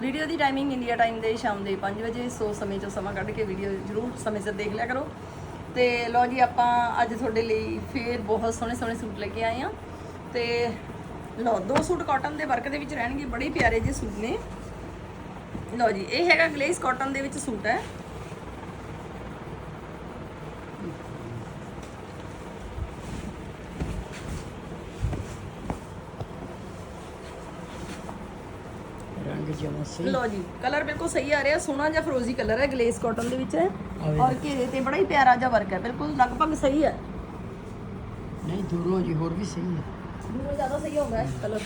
Video ਦੀ timing India time ਦੇ ਸ਼ਾਮ ਦੇ 5 ਵਜੇ, ਸੋ ਸਮੇਂ ਚੋਂ ਸਮਾਂ ਕੱਢ ਕੇ ਵੀਡੀਓ ਜ਼ਰੂਰ ਸਮੇਂ ਸਿਰ ਦੇਖ ਲਿਆ ਕਰੋ। ਤੇ ਲਓ ਜੀ, ਆਪਾਂ ਅੱਜ ਤੁਹਾਡੇ ਲਈ ਫੇਰ ਬਹੁਤ ਸੋਹਣੇ ਸੋਹਣੇ ਸੂਟ ਲੈ ਕੇ ਆਏ ਆ ਤੇ ਲੋ ਦੋ ਸੂਟ ਕਾਟਨ ਦੇ ਵਰਕ ਦੇ ਵਿੱਚ ਰਹਿਣਗੇ, ਬੜੇ ਪਿਆਰੇ ਜਿਹੇ ਸੂਟ ਨੇ। ਲਓ ਜੀ, ਇਹ ਹੈਗਾ ਗਲੇਸ ਕਾਟਨ ਦੇ ਵਿੱਚ ਸੂਟ ਹੈ ਰੰਗ ਜਮਾ ਸਹੀ ਲਓ ਜੀ ਕਲਰ ਬਿਲਕੁਲ ਸਹੀ ਆ ਰਿਹਾ ਸੋਹਣਾ ਜਿਹਾ ਫਰੋਜ਼ੀ ਕਲਰ ਹੈ ਗਲੇਸ ਕਾਟਨ ਦੇ ਵਿੱਚ ਹੈ। ਔਰ ਘੇਰੇ ਤੇ ਬੜਾ ਹੀ ਪਿਆਰਾ ਜਿਹਾ ਵਰਕ ਹੈ ਬਿਲਕੁਲ ਲਗਭਗ ਸਹੀ ਹੈ। ਨਹੀਂ ਦੂਰੋਂ ਜੀ ਹੋਰ ਵੀ ਸਹੀ ਹੈ। ਦੂਰੋਂ ਜ਼ਿਆਦਾ ਸਹੀ ਹੁੰਦਾ ਹੈ। ਕਲਰ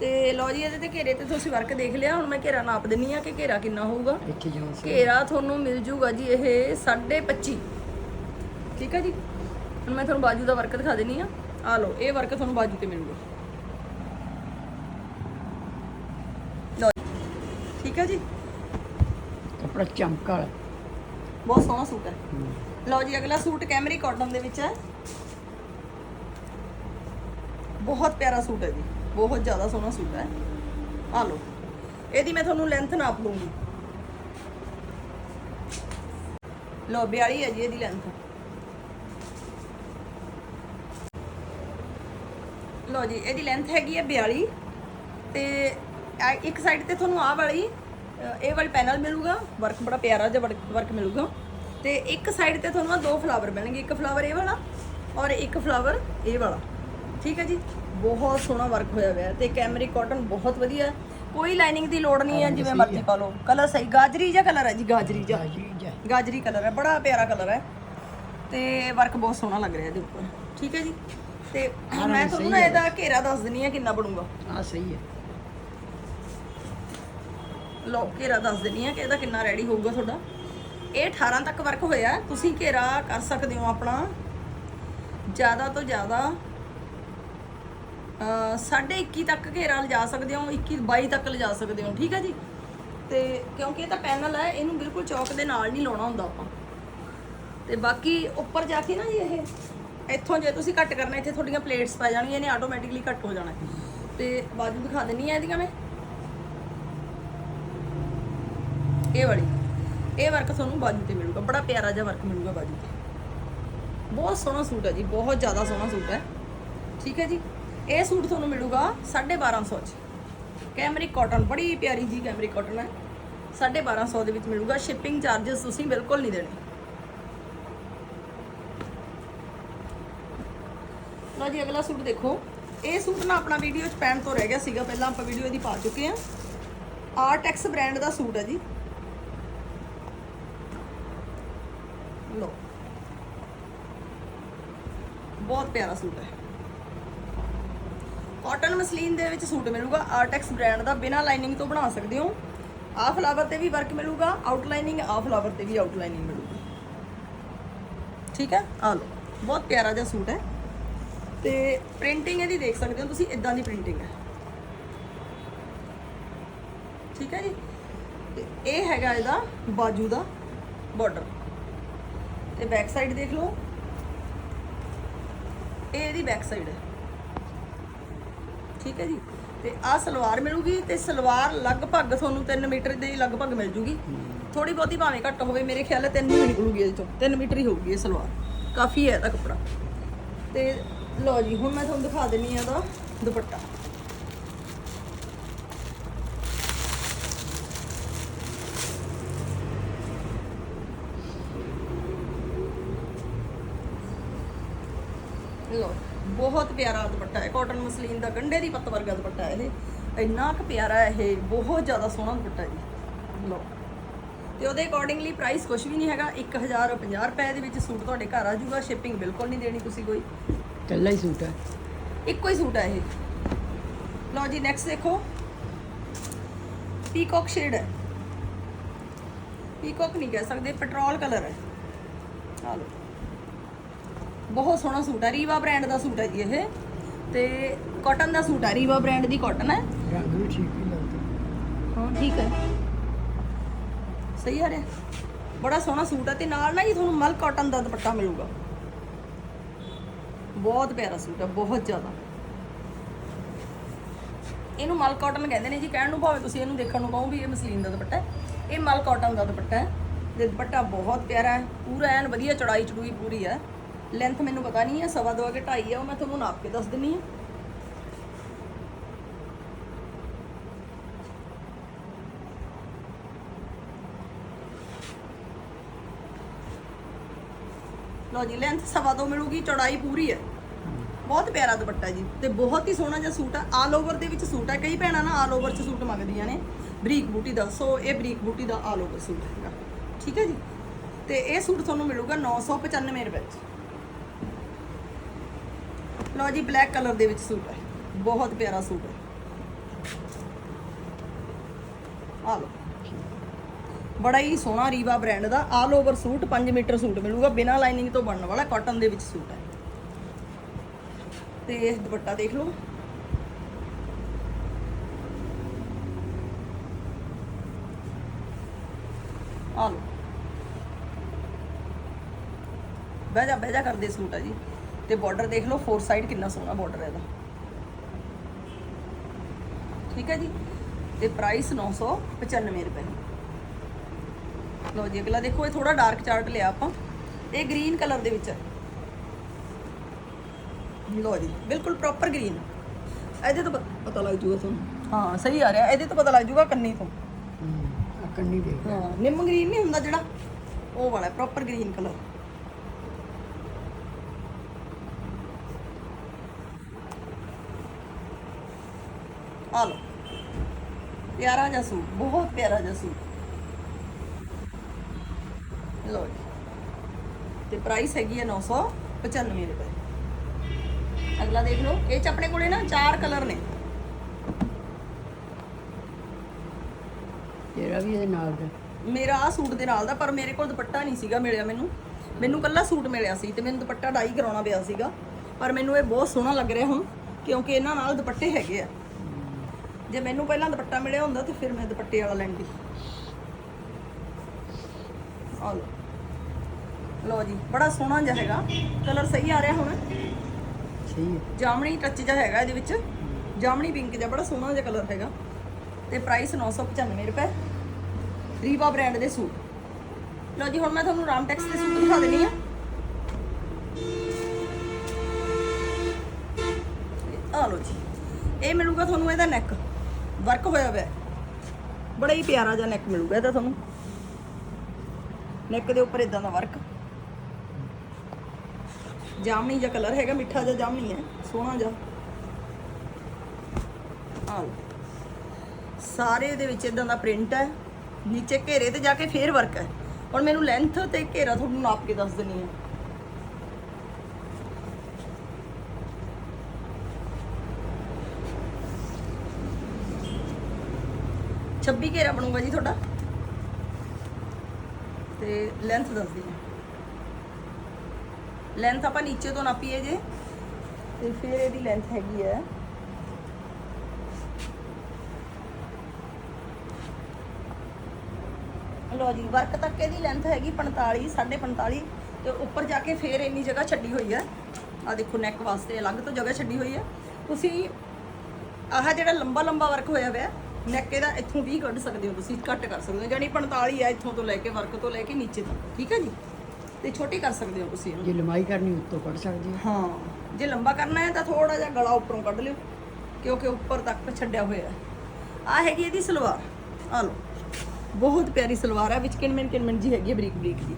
ਤੇ ਲਓ ਜੀ ਇਹਦੇ ਤੇ ਘੇਰੇ ਤੇ ਤੁਸੀਂ ਵਰਕ ਦੇਖ ਲਿਆ ਹੁਣ ਮੈਂ ਘੇਰਾ ਨਾਪ ਦਿੰਨੀ ਆ ਕਿ ਘੇਰਾ ਕਿੰਨਾ ਹੋਊਗਾ। ਘੇਰਾ ਤੁਹਾਨੂੰ ਮਿਲ ਜੂਗਾ ਜੀ ਇਹ 25.5 ਠੀਕ ਹੈ ਜੀ? ਹੁਣ ਮੈਂ ਤੁਹਾਨੂੰ ਬਾਜੂ ਦਾ ਵਰਕ ਦਿਖਾ ਦਿੰਨੀ ਆ ਆ ਲਓ ਇਹ ਵਰਕ ਤੁਹਾਨੂੰ ਬਾਜੂ ਤੇ ਮਿਲੂਗਾ ਲਓ ਜੀ। ਠੀਕ ਹੈ ਜੀ? ਕੱਪੜਾ ਚਮਕਾ ਵਾਲਾ। ਬਹੁਤ ਸੋਹਣਾ ਸੂਟ ਹੈ। ਲਓ ਜੀ ਅਗਲਾ ਸੂਟ ਕੈਮਰੀ ਕਾਟਨ ਦੇ ਵਿੱਚ ਹੈ। ਬਹੁਤ ਪਿਆਰਾ ਸੂਟ ਹੈ ਜੀ। ਬਹੁਤ ਜ਼ਿਆਦਾ ਸੋਹਣਾ ਸੂਟ ਹੈ। ਆ ਲਓ। ਇਹਦੀ ਮੈਂ ਤੁਹਾਨੂੰ ਲੈਂਥ ਨਾਪ ਲੂੰਗੀ ਲਓ 42 ਹੈ ਜੀ ਇਹਦੀ ਲੈਂਥ ਲਓ ਜੀ ਇਹਦੀ ਲੈਂਥ ਹੈਗੀ ਹੈ 42 ਤੇ ਇੱਕ ਸਾਈਡ ਤੇ ਤੁਹਾਨੂੰ ਆਹ ਵਾਲੀ ਇਹ ਵਾਲੀ ਪੈਨਲ ਮਿਲੂਗਾ ਵਰਕ ਬੜਾ ਪਿਆਰਾ ਜਿਹਾ ਵਰਕ ਮਿਲੂਗਾ। ਤੇ ਇੱਕ ਸਾਈਡ ਤੇ ਤੁਹਾਨੂੰ ਆਹ ਦੋ ਫਲਾਵਰ ਮਿਲਣਗੇ ਇੱਕ ਫਲਾਵਰ ਇਹ ਵਾਲਾ ਔਰ ਇੱਕ ਫਲਾਵਰ ਇਹ ਵਾਲਾ। ਠੀਕ ਹੈ ਜੀ? ਬਹੁਤ ਸੋਹਣਾ ਵਰਕ ਹੋਇਆ ਹੋਇਆ ਤੇ ਕੈਮਰੀ ਕਾਟਨ ਬਹੁਤ ਵਧੀਆ ਕੋਈ ਲਾਈਨਿੰਗ ਦੀ ਲੋੜ ਨਹੀਂ ਹੈ ਜਿਵੇਂ ਮਰਜ਼ੀ ਪਾ ਲਓ। ਕਲਰ ਸਹੀ ਗਾਜਰੀ ਜਿਹਾ ਕਲਰ ਹੈ ਜੀ ਗਾਜਰੀ ਜਿਹਾ। ਗਾਜਰੀ ਕਲਰ ਹੈ ਬੜਾ ਪਿਆਰਾ ਕਲਰ ਹੈ। ਤੇ ਵਰਕ ਬਹੁਤ ਸੋਹਣਾ ਲੱਗ ਰਿਹਾ ਇਹਦੇ ਉੱਪਰ। ਠੀਕ ਹੈ ਜੀ? ਤੇ ਮੈਂ ਤੁਹਾਨੂੰ ਨਾ ਇਹਦਾ ਘੇਰਾ ਦੱਸ ਦਿੰਨੀ ਆ ਕਿੰਨਾ ਬਣੂਗਾ। ਆ ਸਹੀ ਹੈ। ਲੋ ਘੇਰਾ ਦੱਸ ਦਿੰਨੀ ਆ ਕਿ ਇਹਦਾ ਕਿੰਨਾ ਰੈਡੀ ਹੋਊਗਾ ਤੁਹਾਡਾ। ਇਹ 18 ਤੱਕ ਵਰਕ ਹੋਇਆ। ਤੁਸੀਂ ਘੇਰਾ ਕਰ ਸਕਦੇ ਹੋ ਆਪਣਾ। ਜ਼ਿਆਦਾ ਤੋਂ ਜ਼ਿਆਦਾ ਅ ਸਾਢੇ 21 ਤੱਕ ਘੇਰਾ ਲਿਜਾ ਸਕਦੇ ਹੋ 21 22 ਤੱਕ ਲਿਜਾ ਸਕਦੇ ਹੋ, ਠੀਕ ਹੈ ਜੀ? ਤੇ ਕਿਉਂਕਿ ਇਹ ਤਾਂ ਪੈਨਲ ਹੈ, ਇਹਨੂੰ ਬਿਲਕੁਲ ਚੌਕ ਦੇ ਨਾਲ ਨਹੀਂ ਲਾਉਣਾ ਹੁੰਦਾ ਆਪਾਂ। ਤੇ ਬਾਕੀ ਉੱਪਰ ਜਾ ਕੇ ਨਾ ਜੀ ਇਹ, ਇੱਥੋਂ ਜੇ ਤੁਸੀਂ ਕੱਟ ਕਰਨਾ, ਇੱਥੇ ਤੁਹਾਡੀਆਂ ਪਲੇਟਸ ਪੈ ਜਾਣਗੀਆਂ, ਇਹਨੇ ਆਟੋਮੈਟਿਕਲੀ ਕੱਟ ਹੋ ਜਾਣਾ। ਹੈ। ਤੇ ਬਾਜੂ ਦਿਖਾ ਦਿੰਨੀ ਆ ਇਹਦੀਆਂ ਮੈਂ। ਇਹ ਵਾਲੀ। ਇਹ ਵਰਕ ਤੁਹਾਨੂੰ ਬਾਜੂ ਤੇ ਮਿਲੂਗਾ। ਬੜਾ ਪਿਆਰਾ ਜਿਹਾ ਵਰਕ ਮਿਲੂਗਾ ਬਾਜੂ ਤੇ। ਬਹੁਤ ਸੋਹਣਾ ਸੂਟ ਹੈ ਜੀ, ਬਹੁਤ ਜ਼ਿਆਦਾ ਸੋਹਣਾ ਸੂਟ ਹੈ। ਠੀਕ ਹੈ ਜੀ? ਇਹ ਸੂਟ ਤੁਹਾਨੂੰ ਮਿਲੂਗਾ 1250 ਚ। ਕੈਮਰਿਕ ਕਾਟਨ ਬੜੀ ਪਿਆਰੀ ਜੀ ਕੈਮਰਿਕ ਕਾਟਨ ਹੈ। 1250 ਦੇ ਵਿੱਚ ਮਿਲੂਗਾ। ਸ਼ਿਪਿੰਗ ਚਾਰजेस ਤੁਸੀਂ ਬਿਲਕੁਲ ਨਹੀਂ ਦੇਣੇ। ਲਓ ਜੀ, ਅਗਲਾ ਸੂਟ ਦੇਖੋ। ਇਹ ਸੂਟ ਨਾ ਆਪਣਾ ਵੀਡੀਓ ਚ ਪੈਣ ਤੋਂ ਰਹਿ ਗਿਆ ਸੀਗਾ। ਪਹਿਲਾਂ ਆਪਾਂ ਵੀਡੀਓ ਇਹਦੀ ਪਾ ਚੁੱਕੇ ਆ ਆਰਟੈਕਸ ਬ੍ਰਾਂਡ ਦਾ ਸੂਟ ਹੈ ਜੀ ਲੋ ਬਹੁਤ ਪਿਆਰਾ ਸੂਟ ਹੈ। ਕਾਟਨ ਮਸਲੀਨ ਦੇ ਵਿੱਚ ਸੂਟ ਮਿਲੂਗਾ। ਆਰਟੈਕਸ ਬ੍ਰਾਂਡ ਦਾ ਬਿਨਾ ਲਾਈਨਿੰਗ ਤੋਂ ਬਣਾ ਸਕਦੇ ਹੋ। ਆਹ ਫਲਾਵਰ ਤੇ ਵੀ ਵਰਕ ਮਿਲੂਗਾ। ਆਊਟਲਾਈਨਿੰਗ ਆ ਫਲਾਵਰ ਤੇ ਵੀ ਆਊਟਲਾਈਨਿੰਗ ਮਿਲੂਗੀ। ਠੀਕ ਹੈ? ਆ ਲਓ। ਬਹੁਤ ਪਿਆਰਾ ਜਿਹਾ ਸੂਟ ਹੈ। ਤੇ ਪ੍ਰਿੰਟਿੰਗ ਇਹਦੀ ਦੇਖ ਸਕਦੇ ਹੋ ਤੁਸੀਂ ਇਦਾਂ ਦੀ ਪ੍ਰਿੰਟਿੰਗ ਹੈ। ਠੀਕ ਹੈ ਜੀ? ਇਹ ਹੈਗਾ ਇਹਦਾ ਬਾਜੂ ਦਾ ਬਾਰਡਰ ਤੇ ਬੈਕ ਸਾਈਡ ਦੇਖ ਲਓ। ਇਹ ਇਹਦੀ ਬੈਕ ਸਾਈਡ ਹੈ। ਠੀਕ ਹੈ ਜੀ? ਤੇ ਆਹ ਸਲਵਾਰ ਮਿਲੂਗੀ ਤੇ ਸਲਵਾਰ ਲਗਭਗ ਤੁਹਾਨੂੰ 3 ਮੀਟਰ ਦੇ ਲਗਭਗ ਮਿਲ ਜੂਗੀ। ਥੋੜੀ ਬਹੁਤੀ ਭਾਵੇਂ ਘੱਟ ਹੋਵੇ, ਮੇਰੇ ਖਿਆਲ ਹੈ 3 ਹੀ ਨਿਕਲੂਗੀ ਇਹਦੇ ਚੋਂ। 3 ਮੀਟਰ ਹੀ ਹੋਊਗੀ ਇਹ ਸਲਵਾਰ। ਕਾਫੀ ਹੈ ਇਹਦਾ ਕੱਪੜਾ। ਤੇ ਲਓ ਜੀ, ਹੁਣ ਮੈਂ ਤੁਹਾਨੂੰ ਦਿਖਾ ਦਿੰਨੀ ਆ ਇਹਦਾ ਦੁਪੱਟਾ ਲੋ ਬਹੁਤ ਪਿਆਰਾ ਦੁਪੱਟਾ ਹੈ ਕਾਟਨ ਮਸਲੀਨ ਦਾ ਗੰਢੇ ਦੀ ਪੱਤ ਵਰਗਾ ਦੁਪੱਟਾ ਇਹ। ਇੰਨਾ ਕੁ ਪਿਆਰਾ ਇਹ ਬਹੁਤ ਜ਼ਿਆਦਾ ਸੋਹਣਾ ਦੁਪੱਟਾ ਜੀ। ਲੋ ਤੇ ਉਹਦੇ ਅਕੋਰਡਿੰਗਲੀ ਪ੍ਰਾਈਸ ਕੁਝ ਵੀ ਨਹੀਂ ਹੈਗਾ 1050 ਰੁਪਏ ਦੇ ਵਿੱਚ ਸੂਟ ਤੁਹਾਡੇ ਘਰ ਆ ਜਾਊਗਾ ਸ਼ਿਪਿੰਗ ਬਿਲਕੁਲ ਨਹੀਂ ਦੇਣੀ ਤੁਸੀਂ ਕੋਈ। ਕੱਲਾ ਹੀ ਸੂਟ ਹੈ ਇੱਕੋ ਹੀ ਸੂਟ ਹੈ ਇਹ। ਲਓ ਜੀ ਨੈਕਸਟ ਦੇਖੋ। ਪੀਕੌਕ ਸ਼ੇਡ ਹੈ। ਪੀਕੌਕ ਨਹੀਂ ਕਹਿ ਸਕਦੇ ਪੈਟਰੋਲ ਕਲਰ ਹੈ। ਆ ਲਓ। ਬਹੁਤ ਸੋਹਣਾ ਸੂਟ ਹੈ ਰੀਵਾ ਬ੍ਰਾਂਡ ਦਾ ਸੂਟ ਹੈ ਜੀ ਇਹ। ਤੇ ਕਾਟਨ ਦਾ ਸੂਟ ਹੈ ਰੀਵਾ ਬ੍ਰਾਂਡ ਦੀ ਕਾਟਨ ਹੈ। ਰੰਗ ਵੀ ਠੀਕ ਹੀ ਲੱਗਦਾ। ਹਾਂ ਠੀਕ ਹੈ। ਸਹੀ ਆ ਰਿਹਾ। ਬੜਾ ਸੋਹਣਾ ਸੂਟ ਹੈ ਤੇ ਨਾਲ ਨਾ ਜੀ ਤੁਹਾਨੂੰ ਮਲ ਕਾਟਨ ਦਾ ਦੁਪੱਟਾ ਮਿਲੂਗਾ। ਬਹੁਤ ਪਿਆਰਾ ਸੂਟ ਹੈ ਬਹੁਤ ਜ਼ਿਆਦਾ। ਇਹਨੂੰ ਮਲ ਕਾਟਨ ਕਹਿੰਦੇ ਨੇ ਜੀ ਕਹਿਣ ਨੂੰ ਭਾਵੇਂ ਤੁਸੀਂ ਇਹਨੂੰ ਦੇਖਣ ਨੂੰ ਕਹੋ ਵੀ ਇਹ ਮਸਲੀਨ ਦਾ ਦੁਪੱਟਾ ਹੈ। ਇਹ ਮਲ ਕਾਟਨ ਦਾ ਦੁਪੱਟਾ ਹੈ ਤੇ ਦੁਪੱਟਾ ਬਹੁਤ ਪਿਆਰਾ ਹੈ ਪੂਰਾ ਐਨ ਵਧੀਆ ਚੜਾਈ ਚੜੂਈ ਪੂਰੀ ਹੈ। ਲੈਂਥ ਮੈਨੂੰ ਪਤਾ ਨਹੀਂ ਹੈ ਸਵਾ ਦੋ ਕੇ ਢਾਈ ਹੈ ਉਹ ਮੈਂ ਤੁਹਾਨੂੰ ਨਾਪ ਕੇ ਦੱਸ ਦਿੰਨੀ ਹਾਂ ਲਓ ਜੀ ਲੈਂਥ ਸਵਾ ਦੋ ਮਿਲੂਗੀ, ਚੌੜਾਈ ਪੂਰੀ ਹੈ। ਬਹੁਤ ਪਿਆਰਾ ਦੁਪੱਟਾ ਜੀ, ਤੇ ਬਹੁਤ ਹੀ ਸੋਹਣਾ ਜਿਹਾ ਸੂਟ ਹੈ ਆਲ ਓਵਰ ਦੇ ਵਿੱਚ ਸੂਟ ਹੈ ਕਈ ਭੈਣਾਂ ਨਾ ਆਲ ਓਵਰ ਚ ਸੂਟ ਮੰਗਦੀਆਂ ਨੇ। ਬਰੀਕ ਬੂਟੀ ਦਾ ਸੋ ਇਹ ਬਰੀਕ ਬੂਟੀ ਦਾ ਆਲ ਓਵਰ ਸੂਟ ਹੈਗਾ। ਠੀਕ ਹੈ ਜੀ? ਤੇ ਇਹ ਸੂਟ ਤੁਹਾਨੂੰ ਮਿਲੂਗਾ 995 ਰੁਪਏ ਚ। ਲਓ ਜੀ ਬਲੈਕ ਕਲਰ ਦੇ ਵਿੱਚ ਸੂਟ ਹੈ। ਬਹੁਤ ਪਿਆਰਾ ਸੂਟ ਹੈ। ਆ ਲਓ। ਬੜਾ ਹੀ ਸੋਹਣਾ ਰੀਵਾ ਬ੍ਰਾਂਡ ਦਾ all over suit 5 metre suit ਮਿਲੂਗਾ। ਬਿਨਾਂ ਲਾਈਨਿੰਗ ਤੋਂ ਬਣਨ ਵਾਲਾ ਕਾਟਨ ਦੇ ਵਿੱਚ ਸੂਟ ਹੈ। ਤੇ ਇਹ ਦੁਪੱਟਾ ਦੇਖ ਲਓ। ਆ ਲਓ। ਬਹਿ ਜਾ ਬਹਿ ਜਾ ਕਰਦੇ ਸੂਟ ਆ ਜੀ। ਤੇ ਬਾਰਡਰ ਦੇਖ ਲਓ ਫੋਰ ਸਾਈਡ ਕਿੰਨਾ ਸੋਹਣਾ ਬਾਰਡਰ ਹੈ ਇਹਦਾ। ਠੀਕ ਹੈ ਜੀ? ਤੇ ਪ੍ਰਾਈਸ 995 ਰੁਪਏ। ਲਓ ਜੀ ਅਗਲਾ ਦੇਖੋ ਇਹ ਥੋੜਾ ਡਾਰਕ ਚਾਰਟ ਲਿਆ ਆਪਾਂ। ਇਹ ਗ੍ਰੀਨ ਕਲਰ ਦੇ ਵਿੱਚ ਲਓ ਜੀ ਬਿਲਕੁਲ ਪ੍ਰੋਪਰ ਗ੍ਰੀਨ ਇਹਦੇ ਤੋਂ ਪਤਾ ਲੱਗ ਜੂਗਾ ਤੁਹਾਨੂੰ। ਹਾਂ ਸਹੀ ਆ ਰਿਹਾ। ਇਹਦੇ ਤੋਂ ਪਤਾ ਲੱਗ ਜੂਗਾ ਕੰਨੀ ਤੋਂ। ਕੰਨੀ ਦੇ ਹਾਂ ਨਿੰਮ ਗ੍ਰੀਨ ਨਹੀਂ ਹੁੰਦਾ ਜਿਹੜਾ? ਉਹ ਵਾਲਾ ਪ੍ਰੋਪਰ ਗ੍ਰੀਨ ਕਲਰ ਆ ਲਓ ਪਿਆਰਾ ਜਿਹਾ ਸੂਟ ਬਹੁਤ ਪਿਆਰਾ ਜਿਹਾ ਸੂਟ। ਜੀ। ਤੇ ਪ੍ਰਾਈਸ ਹੈਗੀ ਹੈ 995 ਰੁਪਏ। ਅਗਲਾ ਦੇਖ ਲਓ ਇਹ ਚ ਆਪਣੇ ਕੋਲੇ ਨਾ ਚਾਰ ਕਲਰ ਨੇ। ਤੇਰਾ ਵੀ ਇਹਦੇ ਨਾਲ ਦਾ। ਮੇਰਾ ਆ ਸੂਟ ਦੇ ਨਾਲ ਦਾ ਪਰ ਮੇਰੇ ਕੋਲ ਦੁਪੱਟਾ ਨਹੀਂ ਸੀਗਾ ਮਿਲਿਆ ਮੈਨੂੰ। ਮੈਨੂੰ ਕੱਲਾ ਸੂਟ ਮਿਲਿਆ ਸੀ ਤੇ ਮੈਨੂੰ ਦੁਪੱਟਾ ਡਾਈ ਕਰਾਉਣਾ ਪਿਆ ਸੀਗਾ। ਪਰ ਮੈਨੂੰ ਇਹ ਬਹੁਤ ਸੋਹਣਾ ਲੱਗ ਰਿਹਾ ਹੁਣ ਕਿਉਂਕਿ ਇਹਨਾਂ ਨਾਲ ਦੁਪੱਟੇ ਹੈਗੇ ਆ। ਜੇ ਮੈਨੂੰ ਪਹਿਲਾਂ ਦੁਪੱਟਾ ਮਿਲਿਆ ਹੁੰਦਾ ਤੇ ਫਿਰ ਮੈਂ ਦੁਪੱਟੇ ਵਾਲਾ ਲੈਂਦੀ। ਆ ਲਓ। ਲਓ ਜੀ ਬੜਾ ਸੋਹਣਾ ਜਿਹਾ ਹੈਗਾ। ਕਲਰ ਸਹੀ ਆ ਰਿਹਾ ਹੁਣ। ਸਹੀ ਹੈ। ਜਾਮਣੀ ਟੱਚ ਜਿਹਾ ਹੈਗਾ ਇਹਦੇ ਵਿੱਚ। ਜਾਮਣੀ ਪਿੰਕ ਜਿਹਾ ਬੜਾ ਸੋਹਣਾ ਜਿਹਾ ਕਲਰ ਹੈਗਾ। ਤੇ ਪ੍ਰਾਈਸ 995 ਰੁਪਏ। ਰੀਵਾ ਬ੍ਰਾਂਡ ਦੇ ਸੂਟ। ਲਓ ਜੀ ਹੁਣ ਮੈਂ ਤੁਹਾਨੂੰ ਰਾਮਟੈਕਸ ਦੇ ਸੂਟ ਦਿਖਾ ਦੇਣੀ ਆ ਆ ਲਓ ਜੀ। ਇਹ ਮਿਲੂਗਾ ਤੁਹਾਨੂੰ ਇਹਦਾ ਨੈਕ ਵਰਕ ਹੋਇਆ ਹੋਇਆ ਬੜਾ ਹੀ ਪਿਆਰਾ ਜਿਹਾ ਨੈਕ ਮਿਲੂਗਾ ਇਹਦਾ ਤੁਹਾਨੂੰ। ਨੈਕ ਦੇ ਉੱਪਰ ਇਦਾਂ ਦਾ ਵਰਕ ਜਾਮਣੀ ਜਿਹਾ ਕਲਰ ਹੈਗਾ, ਮਿੱਠਾ ਜਿਹਾ ਜਾਮਣੀ ਹੈ, ਸੋਹਣਾ ਜਿਹਾ। ਆ ਸਾਰੇ ਦੇ ਵਿੱਚ ਇਦਾਂ ਦਾ ਪ੍ਰਿੰਟ ਹੈ। ਨੀਚੇ ਘੇਰੇ ਤੇ ਜਾ ਕੇ ਫੇਰ ਵਰਕ ਹੈ। ਹੁਣ ਮੈਨੂੰ ਲੈਂਥ ਤੇ ਘੇਰਾ ਤੁਹਾਨੂੰ ਨਾਪ ਕੇ ਦੱਸ ਦਿੰਨੀ ਹੈ। ਛੱਬੀ ਘੇਰਾ ਬਣੂਗਾ ਜੀ ਤੁਹਾਡਾ। ਤੇ ਲੈਂਥ ਦੱਸਦੀ ਹਾਂ। ਲੈਂਥ ਆਪਾਂ ਨੀਚੇ ਤੋਂ ਨਾਪੀਏ ਜੇ। ਤੇ ਫਿਰ ਇਹਦੀ ਲੈਂਥ ਹੈਗੀ ਹੈ। ਲੋ ਜੀ, ਵਰਕ ਤੱਕ ਇਹਦੀ ਲੈਂਥ ਹੈਗੀ 45 45 ਤੇ ਉੱਪਰ ਜਾ ਕੇ ਫੇਰ ਇੰਨੀ ਜਗ੍ਹਾ ਛੱਡੀ ਹੋਈ ਹੈ। ਆ ਦੇਖੋ ਨੈਕ ਵਾਸਤੇ ਅਲੱਗ ਤੋਂ ਜਗ੍ਹਾ ਛੱਡੀ ਹੋਈ ਹੈ। ਤੁਸੀਂ ਆਹ ਜਿਹੜਾ ਲੰਬਾ ਲੰਬਾ ਵਰਕ ਹੋਇਆ ਹੋਇਆ ਨੈਕ ਇਹਦਾ ਇੱਥੋਂ ਵੀ ਕੱਢ ਸਕਦੇ ਹੋ ਤੁਸੀਂ ਕੱਟ ਕਰ ਸਕਦੇ ਹੋ। ਯਾਨੀ 45 ਹੈ ਇੱਥੋਂ ਤੋਂ ਲੈ ਕੇ ਵਰਕ ਤੋਂ ਲੈ ਕੇ ਨੀਚੇ ਤੱਕ ਠੀਕ ਹੈ ਜੀ? ਤੇ ਛੋਟੀ ਕਰ ਸਕਦੇ ਹੋ ਤੁਸੀਂ ਇਹਨੂੰ। ਜੇ ਲੰਮਾਈ ਕਰਨੀ ਉੱਤੋਂ ਕੱਢ ਸਕਦੀ ਹੈ। ਹਾਂ ਜੇ ਲੰਬਾ ਕਰਨਾ ਹੈ ਤਾਂ ਥੋੜਾ ਜਿਹਾ ਗਲਾ ਉੱਪਰੋਂ ਕੱਢ ਲਿਓ ਕਿਉਂਕਿ ਉੱਪਰ ਤੱਕ ਛੱਡਿਆ ਹੋਇਆ ਹੈ। ਆ ਹੈਗੀ ਇਹਦੀ ਸਲਵਾਰ ਆ ਲਓ। ਬਹੁਤ ਪਿਆਰੀ ਸਲਵਾਰ ਹੈ ਵਿੱਚ ਕਿਨਮਨ ਕਿਨਮਨ ਜੀ ਹੈਗੀ ਹੈ ਬਰੀਕ ਬਰੀਕ ਜੀ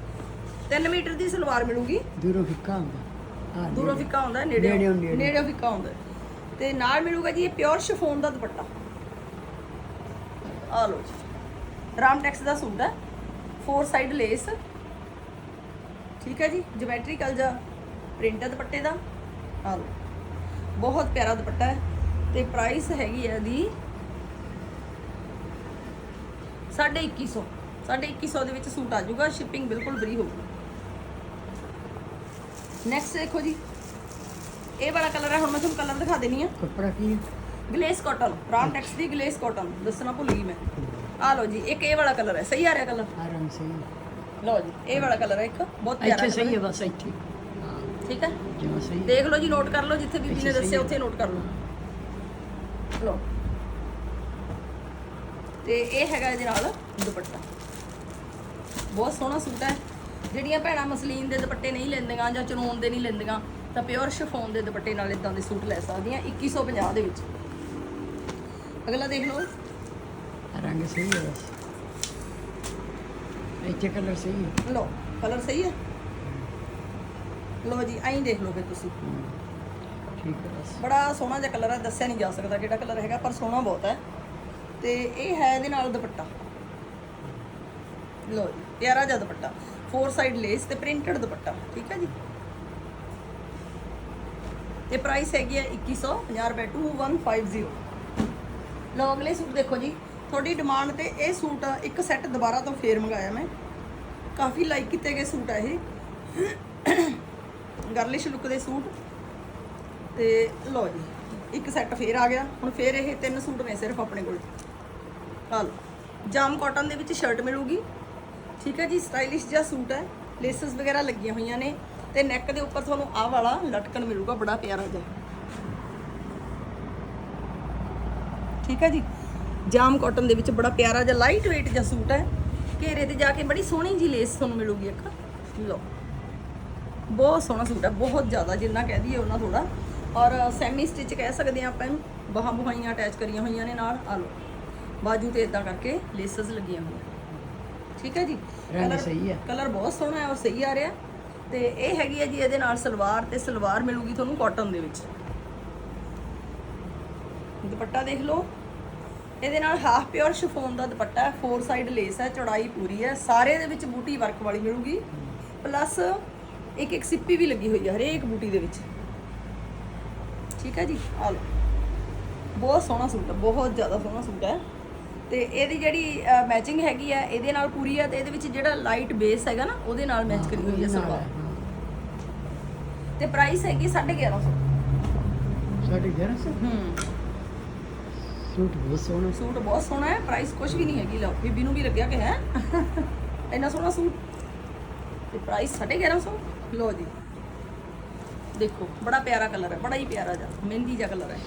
3 ਮੀਟਰ ਦੀ ਸਲਵਾਰ ਮਿਲੂਗੀ। ਦੂਰੋਂ ਫਿੱਕਾ ਹੁੰਦਾ ਆ ਦੂਰੋਂ ਫਿੱਕਾ ਹੁੰਦਾ ਨੇੜਿਓਂ ਨੇੜਿਓਂ। ਨੇੜਿਓਂ ਫਿੱਕਾ ਹੁੰਦਾ। ਤੇ ਨਾਲ ਮਿਲੂਗਾ ਜੀ ਇਹ ਪਿਓਰ ਸ਼ਿਫੋਨ ਦਾ ਦੁਪੱਟਾ। ਆ ਲਓ ਜੀ। ਰਾਮ ਟੈਕਸ ਦਾ ਸੂਟ ਹੈ। ਫੋਰ ਸਾਈਡ ਲੇਸ ਠੀਕ ਹੈ ਜੀ। ਜਿਓਮੈਟ੍ਰੀਕਲ ਜਿਹਾ ਪ੍ਰਿੰਟ ਹੈ ਦੁਪੱਟੇ ਦਾ। ਆ ਲਓ। ਬਹੁਤ ਪਿਆਰਾ ਦੁਪੱਟਾ ਹੈ। ਤੇ ਪ੍ਰਾਈਸ ਹੈਗੀ ਹੈ ਦੀ 2150 ਸਾਡੇ 2100 ਦੇ ਵਿੱਚ ਸੂਟ ਆ ਜਾਊਗਾ। ਸ਼ਿਪਿੰਗ ਬਿਲਕੁਲ ਫ੍ਰੀ ਹੋਊਗੀ। ਨੈਕਸਟ ਦੇਖੋ ਜੀ। ਇਹ ਵਾਲਾ ਕਲਰ ਹੈ। ਹੁਣ ਮੈਂ ਤੁਹਾਨੂੰ ਕਲਰ ਦਿਖਾ ਦੇਣੀ ਆ ਕੱਪੜਾ ਕੀ ਹੈ? ਗਲੇਸ ਕਾਟਨ ਰਾਮ ਟੈਕਸ ਦੀ ਗਲੇਸ ਕਾਟਨ ਦੱਸਣਾ ਭੁੱਲ ਗਈ ਮੈਂ। ਆ ਲਓ ਜੀ ਇੱਕ ਇਹ ਵਾਲਾ ਕਲਰ ਹੈ ਸਹੀ ਆ ਰਿਹਾ ਕਲਰ? ਆ ਰੰਗ ਸਹੀ ਲਓ ਜੀ ਇਹ ਵਾਲਾ ਕਲਰ ਹੈ ਇੱਕ ਬਹੁਤ ਪਿਆਰਾ ਇੱਥੇ ਸਹੀ ਹੈ। ਬਸ ਇੱਥੇ। ਠੀਕ ਹੈ? ਜਿਵੇਂ ਸਹੀ। ਦੇਖ ਲਓ ਜੀ ਨੋਟ ਕਰ ਲਓ ਜਿੱਥੇ ਬੀਬੀ ਨੇ ਦੱਸਿਆ। ਉੱਥੇ ਨੋਟ ਕਰ ਲਓ। ਲਓ। ਤੇ ਇਹ ਹੈਗਾ ਇਹਦੇ ਨਾਲ ਦੁਪੱਟਾ। ਬਹੁਤ ਸੋਹਣਾ ਸੂਟ ਹੈ। ਜਿਹੜੀਆਂ ਭੈਣਾਂ ਮਸਲੀਨ ਦੇ ਦੁਪੱਟੇ ਨਹੀਂ ਲੈਂਦੀਆਂ ਜਾਂ ਚਨੋਨ ਦੇ ਨਹੀਂ ਲੈਂਦੀਆਂ ਤਾਂ ਪਿਓਰ ਸ਼ਿਫੋਨ ਦੇ ਦੁਪੱਟੇ ਨਾਲ ਇਦਾਂ ਦੇ ਸੂਟ ਲੈ ਸਕਦੀਆਂ 2150 ਦੇ ਵਿੱਚ। ਅਗਲਾ ਦੇਖ ਲਓ। ਰੰਗ ਸਹੀ ਹੈ ਬਸ। ਇੱਥੇ ਕਲਰ ਸਹੀ ਹੈ। ਲਓ ਕਲਰ ਸਹੀ ਹੈ। ਲਓ ਜੀ ਐਂ ਦੇਖ ਲਓ ਫਿਰ ਤੁਸੀਂ। ਠੀਕ ਹੈ ਬਸ। ਬੜਾ ਸੋਹਣਾ ਜਿਹਾ ਕਲਰ ਹੈ ਦੱਸਿਆ ਨਹੀਂ ਜਾ ਸਕਦਾ ਕਿਹੜਾ ਕਲਰ ਹੈਗਾ ਪਰ ਸੋਹਣਾ ਬਹੁਤ ਹੈ। ਤੇ ਇਹ ਹੈ ਇਹਦੇ ਨਾਲ ਦੁਪੱਟਾ। ਲੋ ਜੀ ਪਿਆਰਾ ਜਿਹਾ ਦੁਪੱਟਾ। ਫੋਰ ਸਾਈਡ ਲੇਸ ਤੇ ਪ੍ਰਿੰਟਡ ਦੁਪੱਟਾ ਠੀਕ ਹੈ ਜੀ? ਤੇ ਪ੍ਰਾਈਸ ਹੈਗੀ ਹੈ 2150 ਰੁਪਏ 2150 ਲਓ ਅਗਲੇ ਸੂਟ ਦੇਖੋ ਜੀ, ਤੁਹਾਡੀ ਡਿਮਾਂਡ ਤੇ ਇਹ ਸੂਟ ਇੱਕ ਸੈੱਟ ਦੁਬਾਰਾ ਤੋਂ ਫੇਰ ਮੰਗਾਇਆ ਮੈਂ। ਕਾਫੀ ਲਾਈਕ ਕੀਤੇ ਗਏ ਸੂਟ ਆ ਇਹ। ਗਰਲਿਸ਼ ਲੁੱਕ ਦੇ ਸੂਟ। ਤੇ ਲਓ ਜੀ, ਇੱਕ ਸੈੱਟ ਫੇਰ ਆ ਗਿਆ। ਹੁਣ ਫੇਰ ਇਹ ਤਿੰਨ ਸੂਟ ਨੇ ਸਿਰਫ ਆਪਣੇ ਕੋਲ। ਆ ਜਾਮ ਕਾਟਨ ਦੇ ਵਿੱਚ ਸ਼ਰਟ ਮਿਲੂਗੀ। ਠੀਕ ਹੈ ਜੀ ਸਟਾਈਲਿਸ਼ ਜਿਹਾ ਸੂਟ ਹੈ। ਲੇਸਸ ਵਗੈਰਾ ਲੱਗੀਆਂ ਹੋਈਆਂ ਨੇ। ਤੇ ਨੈਕ ਦੇ ਉੱਪਰ ਤੁਹਾਨੂੰ ਆਹ ਵਾਲਾ ਲਟਕਣ ਮਿਲੂਗਾ, ਬੜਾ ਪਿਆਰਾ ਜਿਹਾ। ਠੀਕ ਹੈ ਜੀ? ਜਾਮ ਕਾਟਨ ਦੇ ਵਿੱਚ ਬੜਾ ਪਿਆਰਾ ਜਿਹਾ ਲਾਈਟ weight ਜਿਹਾ ਸੂਟ ਹੈ। ਘੇਰੇ ਤੇ ਜਾ ਕੇ ਬੜੀ ਸੋਹਣੀ ਜੀ ਲੇਸ ਤੁਹਾਨੂੰ ਮਿਲੂਗੀ ਇੱਕ। ਲਓ ਬਹੁਤ ਸੋਹਣਾ ਸੂਟ ਹੈ ਬਹੁਤ ਜ਼ਿਆਦਾ ਜਿੰਨਾ ਕਹਿ ਦਈਏ ਉਹਨਾਂ ਥੋੜਾ ਔਰ ਸੈਮੀ ਸਟਿਚ ਕਹਿ ਸਕਦੇ ਆ ਆਪਾਂ ਇਹਨੂੰ। ਬਾਹਾਂ ਬੁਹਾਈਆਂ ਅਟੈਚ ਕਰੀਆਂ ਹੋਈਆਂ ਨੇ ਨਾਲ। ਆ ਲਓ ਬਾਜੂ ਤੇ ਇਦਾਂ ਕਰਕੇ ਲੇਸਸ ਲੱਗੀਆਂ ਹੋਈਆਂ ਠੀਕ ਹੈ ਜੀ? ਰੰਗ ਸਹੀ ਹੈ। ਕਲਰ ਬਹੁਤ ਸੋਹਣਾ ਹੈ ਉਹ ਸਹੀ ਆ ਰਿਹਾ। ਤੇ ਇਹ ਹੈਗੀ ਹੈ ਜੀ ਇਹਦੇ ਨਾਲ ਸਲਵਾਰ ਤੇ ਸਲਵਾਰ ਮਿਲੂਗੀ ਤੁਹਾਨੂੰ ਕਾਟਨ ਦੇ ਵਿੱਚ। ਦੁਪੱਟਾ ਦੇਖ ਲਓ। ਇਹਦੇ ਨਾਲ ਹਾਫ ਪਿਓਰ ਸ਼ਿਫੋਨ ਦਾ ਦੁਪੱਟਾ ਹੈ ਫੋਰ ਸਾਈਡ ਲੇਸ ਹੈ ਚੌੜਾਈ ਪੂਰੀ ਹੈ। ਸਾਰੇ ਦੇ ਵਿੱਚ ਬੂਟੀ ਵਰਕ ਵਾਲੀ ਮਿਲੂਗੀ। ਪਲੱਸ ਇੱਕ ਇੱਕ ਸਿੱਪੀ ਵੀ ਲੱਗੀ ਹੋਈ ਹੈ ਹਰੇਕ ਬੂਟੀ ਦੇ ਵਿੱਚ। ਠੀਕ ਹੈ ਜੀ? ਆ ਲਓ। ਬਹੁਤ ਸੋਹਣਾ ਸੂਟ ਹੈ ਬਹੁਤ ਜ਼ਿਆਦਾ ਸੋਹਣਾ ਸੂਟ ਹੈ। ਤੇ ਇਹਦੀ ਜਿਹੜੀ ਮੈਚਿੰਗ ਹੈਗੀ ਹੈ ਇਹਦੇ ਨਾਲ ਪੂਰੀ ਹੈ ਤੇ ਇਹਦੇ ਵਿੱਚ ਜਿਹੜਾ ਲਾਈਟ ਬੇਸ ਹੈਗਾ ਨਾ ਉਹਦੇ ਨਾਲ ਮੈਚ ਕਰੀ ਹੋਈ ਹੈ ਸਲਵਾਰ। ਤੇ ਪ੍ਰਾਈਸ ਹੈਗੀ 1150 ਸਾਡੇ ਘਰ ਸੇ? ਹੂੰ। ਸੂਟ ਬਹੁਤ ਸੋਹਣਾ ਸੂਟ ਬਹੁਤ ਸੋਹਣਾ ਹੈ ਪ੍ਰਾਈਸ ਕੁਝ ਵੀ ਨਹੀਂ ਹੈਗੀ, ਲਓ, ਬੀਬੀ ਨੂੰ ਵੀ ਲੱਗਿਆ ਕਿ ਹੈ। ਇੰਨਾ ਸੋਹਣਾ ਸੂਟ। ਤੇ ਪ੍ਰਾਈਸ 1150 ਲਓ ਜੀ। ਦੇਖੋ, ਬੜਾ ਪਿਆਰਾ ਕਲਰ ਹੈ, ਬੜਾ ਹੀ ਪਿਆਰਾ ਜਿਹਾ, ਮਹਿੰਦੀ ਜਿਹਾ ਕਲਰ ਹੈ।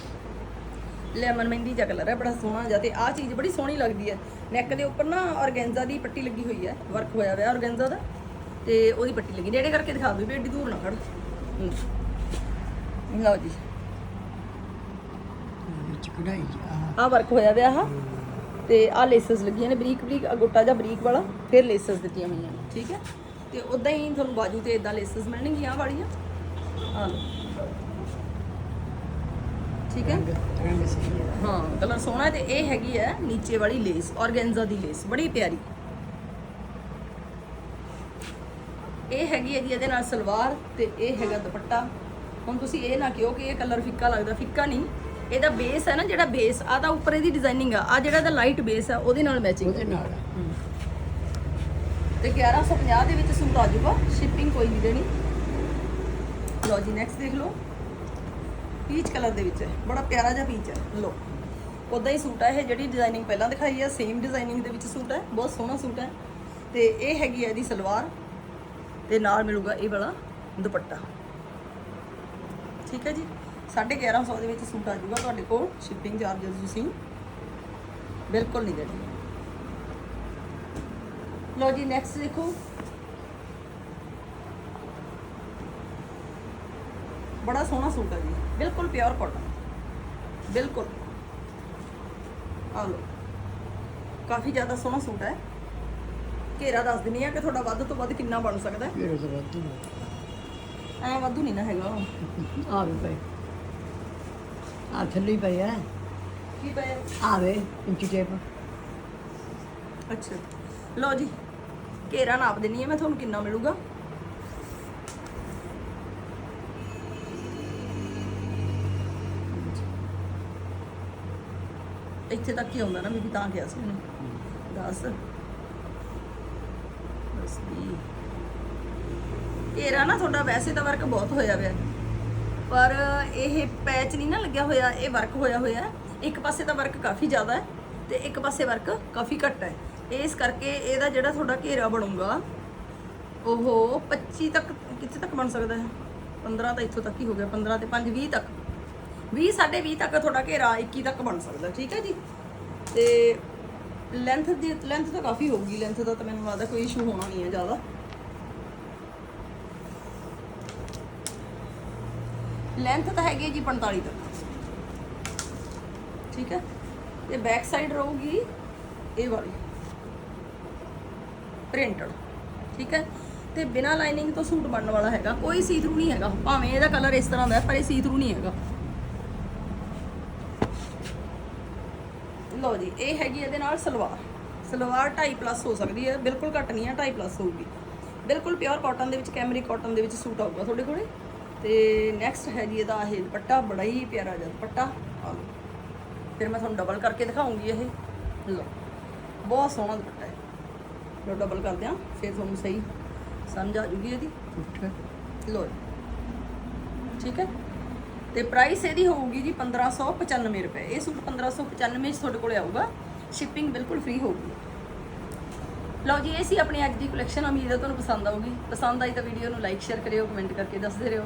ਲੈਮਨ ਮਹਿੰਦੀ ਜਿਹਾ ਕਲਰ ਹੈ, ਬੜਾ ਸੋਹਣਾ ਜਿਹਾ ਤੇ ਆਹ ਚੀਜ਼ ਬੜੀ ਸੋਹਣੀ ਲੱਗਦੀ ਹੈ। ਨੈਕ ਦੇ ਉੱਪਰ ਨਾ ਔਰਗੈਂਜ਼ਾ ਦੀ ਪੱਟੀ ਲੱਗੀ ਹੋਈ ਹੈ ਵਰਕ ਹੋਇਆ ਹੋਇਆ ਔਰਗੈਂਜ਼ਾ ਦਾ। ਤੇ ਉਹਦੀ ਪੱਟੀ ਲੱਗੀ। ਨੇੜੇ ਕਰਕੇ ਦਿਖਾ ਦਿਓ ਵੀ ਐਡੀ ਦੂਰ ਨਾ ਖੜ ਹੂੰ। ਲਓ ਜੀ। ਵਿੱਚ ਕਢਾਈ ਆ ਆ ਵਰਕ ਹੋਇਆ ਵਿਆ ਆ ਤੇ ਆ ਲੇਸਸ ਲੱਗੀਆਂ ਨੇ ਬਰੀਕ ਬਰੀਕ ਗੋਟਾ ਜਾਂ ਬਰੀਕ ਵਾਲਾ ਫਿਰ ਲੇਸਸ ਦਿੱਤੀਆਂ ਹੋਈਆਂ ਨੇ ਠੀਕ ਹੈ? ਤੇ ਉਦਾਂ ਹੀ ਤੁਹਾਨੂੰ ਬਾਜੂ ਤੇ ਇਦਾਂ ਲੇਸਸ ਮਿਲਣਗੀਆਂ ਵਾਲੀਆਂ। ਆ ਠੀਕ ਹੈ? ਹੈ। ਕਲਰ ਸੋਹਣਾ ਤੇ ਇਹ ਹੈਗੀ ਹੈ ਨੀਚੇ ਵਾਲੀ ਲੇਸ ਔਰਗੈਂਜ਼ਾ ਦੀ ਲੇਸ ਬੜੀ ਪਿਆਰੀ। ਇਹ ਹੈਗੀ ਹੈ ਜੀ ਇਹਦੇ ਨਾਲ ਸਲਵਾਰ ਤੇ ਇਹ ਹੈਗਾ ਦੁਪੱਟਾ। ਹੁਣ ਤੁਸੀਂ ਇਹ ਨਾ ਕਿਹੋ ਕਿ ਇਹ ਕਲਰ ਫਿੱਕਾ ਲੱਗਦਾ ਫਿੱਕਾ ਨਹੀਂ। ਇਹਦਾ ਬੇਸ ਹੈ ਨਾ ਜਿਹੜਾ ਬੇਸ ਆ ਤਾਂ ਉੱਪਰ ਇਹਦੀ ਡਿਜ਼ਾਈਨਿੰਗ ਆ। ਆ ਜਿਹੜਾ ਦਾ ਲਾਈਟ ਬੇਸ ਆ ਉਹਦੇ ਨਾਲ ਮੈਚਿੰਗ ਉਹਦੇ ਨਾਲ। ਤੇ 1150 ਦੇ ਵਿੱਚ ਸੂਟ ਆ ਜਾਊਗਾ। ਸ਼ਿਪਿੰਗ ਕੋਈ ਨਹੀਂ ਦੇਣੀ। ਲਓ ਜੀ ਨੈਕਸਟ ਦੇਖ ਲਓ। ਪੀਚ ਕਲਰ ਦੇ ਵਿੱਚ। ਹੈ ਬੜਾ ਪਿਆਰਾ ਜਿਹਾ ਪੀਚ ਹੈ ਲਓ। ਉਦਾਂ ਹੀ ਸੂਟ ਹੈ ਇਹ ਜਿਹੜੀ ਡਿਜ਼ਾਈਨਿੰਗ ਪਹਿਲਾਂ ਦਿਖਾਈ ਹੈ ਸੇਮ ਡਿਜ਼ਾਈਨਿੰਗ ਦੇ ਵਿੱਚ ਸੂਟ ਹੈ ਬਹੁਤ ਸੋਹਣਾ ਸੂਟ ਹੈ ਤੇ ਇਹ ਹੈਗੀ ਹੈ ਇਹਦੀ ਸਲਵਾਰ। ਤੇ ਨਾਲ ਮਿਲੂਗਾ ਇਹ ਵਾਲਾ ਦੁਪੱਟਾ। ਠੀਕ ਹੈ ਜੀ? 1150 ਦੇ ਵਿੱਚ ਸੂਟ ਆ ਜਾਊਗਾ ਤੁਹਾਡੇ ਕੋਲ ਸ਼ਿਪਿੰਗ ਚਾਰजेस ਤੁਸੀਂ ਬਿਲਕੁਲ ਨਹੀਂ ਦੇਣੀ ਲਓ ਜੀ ਨੈਕਸਟ ਦੇਖੋ ਬੜਾ ਸੋਹਣਾ ਸੂਟ ਹੈ ਜੀ ਬਿਲਕੁਲ ਪਿਓਰ ਕਾਟਨ ਬਿਲਕੁਲ ਆ ਲਓ ਕਾਫੀ ਜ਼ਿਆਦਾ ਸੋਹਣਾ ਸੂਟ ਹੈ ਘੇਰਾ ਦੱਸ ਦਿੰਨੀ ਆ ਕਿ ਤੁਹਾਡਾ ਵੱਧ ਤੋਂ ਵੱਧ ਕਿੰਨਾ ਬਣ ਸਕਦਾ ਹੈ ਫਿਰ ਉਹ ਤੋਂ ਬਾਅਦ ਐ ਵਾਧੂ ਨਹੀਂ ਨਾ ਹੈਗਾ ਆ ਵੀ ਪਏ ਆ ਥੱਲੇ ਹੀ ਪਏ ਆ। ਕੀ ਪਏ? ਆਵੇ ਇੰਚੀ ਟੇਪ। ਅੱਛਾ। ਲਓ ਜੀ ਘੇਰਾ ਨਾਪ ਦਿੰਨੀ ਆ ਮੈਂ ਤੁਹਾਨੂੰ ਕਿੰਨਾ ਮਿਲੂਗਾ? ਇੱਥੇ ਤੱਕ ਹੀ ਆਉਂਦਾ ਨਾ ਬੀਬੀ ਤਾਂ ਕਿਹਾ ਸੀ ਮੈਨੂੰ 10 ਵੀ। ਘੇਰਾ ਨਾ ਤੁਹਾਡਾ ਵੈਸੇ ਤਾਂ ਵਰਕ ਬਹੁਤ ਹੋਇਆ ਹੋਇਆ ਪਰ ਇਹ ਪੈਚ ਨਹੀਂ ਨਾ ਲੱਗਿਆ ਹੋਇਆ, ਇਹ ਵਰਕ ਹੋਇਆ ਹੋਇਆ ਹੈ। ਇੱਕ ਪਾਸੇ ਤਾਂ ਵਰਕ ਕਾਫੀ ਜ਼ਿਆਦਾ ਹੈ ਤੇ ਇੱਕ ਪਾਸੇ ਵਰਕ ਕਾਫੀ ਘੱਟ ਹੈ। ਇਸ ਕਰਕੇ ਇਹਦਾ ਜਿਹੜਾ ਤੁਹਾਡਾ ਘੇਰਾ ਬਣੂਗਾ, ਉਹ 25 ਤੱਕ, ਕਿੱਥੇ ਤੱਕ ਬਣ ਸਕਦਾ ਹੈ? 15 ਤਾਂ ਇੱਥੋਂ ਤੱਕ ਹੀ ਹੋ ਗਿਆ 15 ਤੇ 5 20 ਤੱਕ। 20 ਸਾਢੇ 20 ਤੱਕ ਤੁਹਾਡਾ ਘੇਰਾ 21 ਤੱਕ ਬਣ ਸਕਦਾ, ਠੀਕ ਹੈ ਜੀ? ਤੇ ਲੈਂਥ ਦੀ ਲੈਂਥ ਤਾਂ ਕਾਫੀ ਹੋਊਗੀ ਲੈਂਥ ਦਾ ਤਾਂ ਮੈਨੂੰ ਲੱਗਦਾ ਕੋਈ ਇਸ਼ੂ ਹੋਣਾ ਨਹੀਂ ਹੈ ਜ਼ਿਆਦਾ। ਲੈਂਥ ਤਾਂ ਹੈਗੀ ਹੈ ਜੀ 45 ਤੱਕ। ਠੀਕ ਹੈ? ਤੇ ਬੈਕ ਸਾਈਡ ਰਹੂਗੀ ਇਹ ਵਾਲੀ। ਪ੍ਰਿੰਟਡ ਠੀਕ ਹੈ? ਤੇ ਬਿਨਾ ਲਾਈਨਿੰਗ ਤੋਂ ਸੂਟ ਬਣਨ ਵਾਲਾ ਹੈਗਾ। ਕੋਈ ਸੀ ਥਰੂ ਨਹੀਂ ਹੈਗਾ। ਭਾਵੇਂ ਇਹਦਾ ਕਲਰ ਇਸ ਤਰ੍ਹਾਂ ਦਾ ਹੈ, ਪਰ ਇਹ ਸੀ ਥਰੂ ਨਹੀਂ ਹੈਗਾ। ਲਓ ਜੀ, ਇਹ ਹੈਗੀ ਇਹਦੇ ਨਾਲ ਸਲਵਾਰ। ਸਲਵਾਰ 2.5 ਪਲੱਸ ਹੋ ਸਕਦੀ ਹੈ। ਬਿਲਕੁਲ ਘੱਟ ਨਹੀਂ ਹੈ 2.5 ਪਲੱਸ ਹੋਊਗੀ। ਬਿਲਕੁਲ ਪਿਓਰ ਕਾਟਨ ਦੇ ਵਿੱਚ ਕੈਮਰੀ ਕਾਟਨ ਦੇ ਵਿੱਚ ਸੂਟ ਆਊਗਾ। ਤੁਹਾਡੇ ਕੋਲੇ? ਤੇ ਨੈਕਸਟ ਹੈ ਜੀ ਇਹਦਾ ਇਹ ਦੁਪੱਟਾ ਬੜਾ ਹੀ ਪਿਆਰਾ ਜਿਹਾ ਦੁਪੱਟਾ ਫਿਰ ਮੈਂ ਤੁਹਾਨੂੰ ਡਬਲ ਕਰਕੇ ਦਿਖਾਉਂਗੀ ਇਹ। ਲਓ। ਬਹੁਤ ਸੋਹਣਾ ਦੁਪੱਟਾ ਹੈ ਲਓ ਡਬਲ ਕਰਦੇ ਆ ਫਿਰ ਤੁਹਾਨੂੰ ਸਹੀ ਸਮਝ ਆ ਜੂਗੀ ਇਹਦੀ। ਲਓ। ਠੀਕ ਹੈ? ਤੇ ਪ੍ਰਾਈਸ ਇਹਦੀ ਹੋਊਗੀ ਜੀ 1595 ਰੁਪਏ। ਇਹ ਸੂਟ 1595 ਚ ਤੁਹਾਡੇ ਕੋਲੇ ਆਊਗਾ। ਸ਼ਿਪਿੰਗ ਬਿਲਕੁਲ ਫ੍ਰੀ ਹੋਊਗੀ। ਲਓ ਜੀ ਇਹ ਸੀ ਆਪਣੀ ਅੱਜ ਦੀ ਕਲੈਕਸ਼ਨ ਉਮੀਦ ਹੈ ਤੁਹਾਨੂੰ ਪਸੰਦ ਆਊਗੀ। ਪਸੰਦ ਆਈ ਤਾਂ ਵੀਡੀਓ ਨੂੰ ਲਾਈਕ ਸ਼ੇਅਰ ਕਰਿਓ ਕਮੈਂਟ ਕਰਕੇ ਦੱਸਦੇ ਰਹੋ।